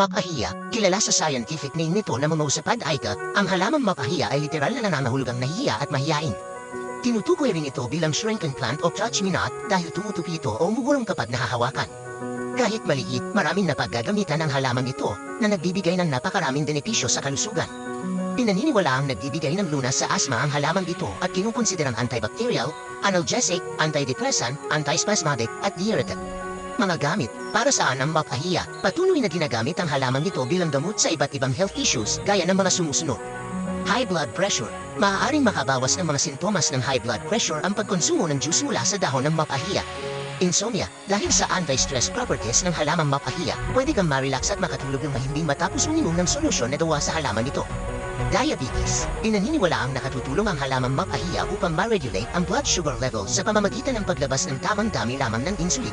Mapahiya, kilala sa scientific name nito na Mimosapad aika, ang halamang mapahiya ay literal na nananahulugang nahiya at mahiyain. Tinutukoy rin ito bilang shrinking plant o touch me not dahil tumutupi ito o umugulong kapag nahahawakan. Kahit maliit, maraming napaggagamitan ang halamang ito na nagbibigay ng napakaraming benepisyo sa kalusugan. Pinaniniwala ang nagbibigay ng lunas sa asma ang halamang ito at kinukonsiderang antibacterial, analgesic, antidepressant, antispasmodic at diuretic. Mga gamit, para saan ang mapahiya, patuloy na ginagamit ang halamang ito bilang gamot sa iba't ibang health issues gaya ng mga sumusunod. High blood pressure. Maaaring makabawas ng mga sintomas ng high blood pressure ang pagkonsumo ng juice mula sa dahon ng mapahiya. Insomnia. Dahil sa anti-stress properties ng halamang mapahiya, pwede kang ma-relax at makatulog ng mahimbing matapos uminom ng solusyon na dawa sa halaman ito. Diabetes. Pinaniniwala ang nakatutulong ang halamang mapahiya upang ma-regulate ang blood sugar level sa pamamagitan ng paglabas ng tamang dami lamang ng insulin.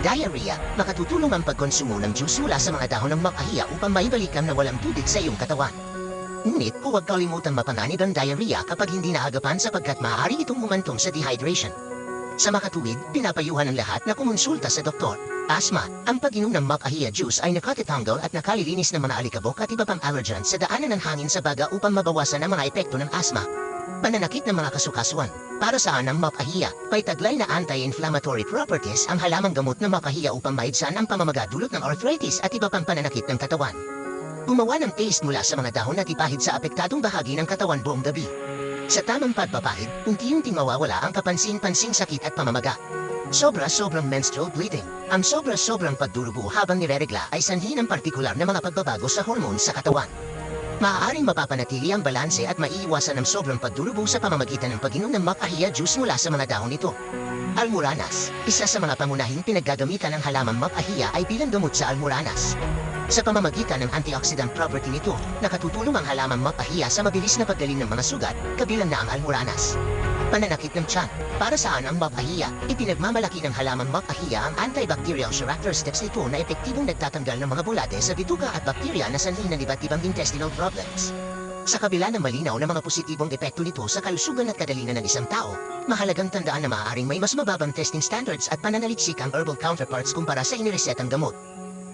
Diarrhea. Makatutulong ang pagkonsumo ng juice mula sa mga dahon ng mapahiya upang maibalikan na walang tubig sa iyong katawan. Ngunit huwag kalimutang mapanganib ang diarrhea kapag hindi naagapan sapagkat maaari itong humantong sa dehydration. Sa makatuwid, pinapayuhan ng lahat na kumonsulta sa doktor. Asma, ang pag-inom ng mapahiya juice ay nakatitanggal at nakalilinis ng mga alikabok at iba pang allergens sa daanan ng hangin sa baga upang mabawasan ang mga epekto ng asma. Pananakit ng mga kasukasuan. Para saan ang mapahiya, may taglay na anti-inflammatory properties ang halamang gamot na mapahiya upang maibsan ang pamamaga dulot ng arthritis at iba pang pananakit ng katawan. Gumawa ng paste mula sa mga dahon at ipahid sa apektadong bahagi ng katawan buong gabi. Sa tamang pagpapahid, unti-unting mawawala ang kapansin-pansing sakit at pamamaga. Sobra-sobrang menstrual bleeding. Ang sobra-sobrang pagdurugo habang nireregla ay sanhi ng partikular na mga pagbabago sa hormones sa katawan. Maaaring mapapanatili ang balanse at maiiwasan ang sobrang pagdurugo sa pamamagitan ng pag-inom ng mapahiya juice mula sa mga dahon nito. Almoranas. Isa sa mga pangunahing pinaggagamitan ng halamang mapahiya ay bilang gamot sa almoranas. Sa pamamagitan ng antioxidant property nito, nakatutulong ang halamang mapahiya sa mabilis na paggaling ng mga sugat, kabilang na ang almoranas. Pananakit ng tiyan. Para saan ang mapahiya? Ipinagmamalaki ng halamang mapahiya ang antibacterial characteristics nito na epektibong nagtatanggal ng mga bulate sa bituka at bakterya na sanhi ng iba't ibang intestinal problems. Sa kabila ng malinaw na mga positibong epekto nito sa kalusugan at kadalingan ng isang tao, mahalagang tandaan na maaaring may mas mababang testing standards at pananaliksik ang herbal counterparts kumpara sa iniresetang gamot.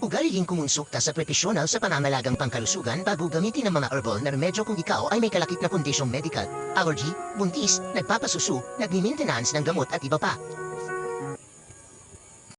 Ugaling kumonsulta sa profesional sa pangangalagang pangkalusugan bago gamitin ang mga herbal na remedyo kung ikaw ay may kalakip na kondisyong medical, allergy, buntis, nagpapasusu, nagmi-maintenance ng gamot at iba pa.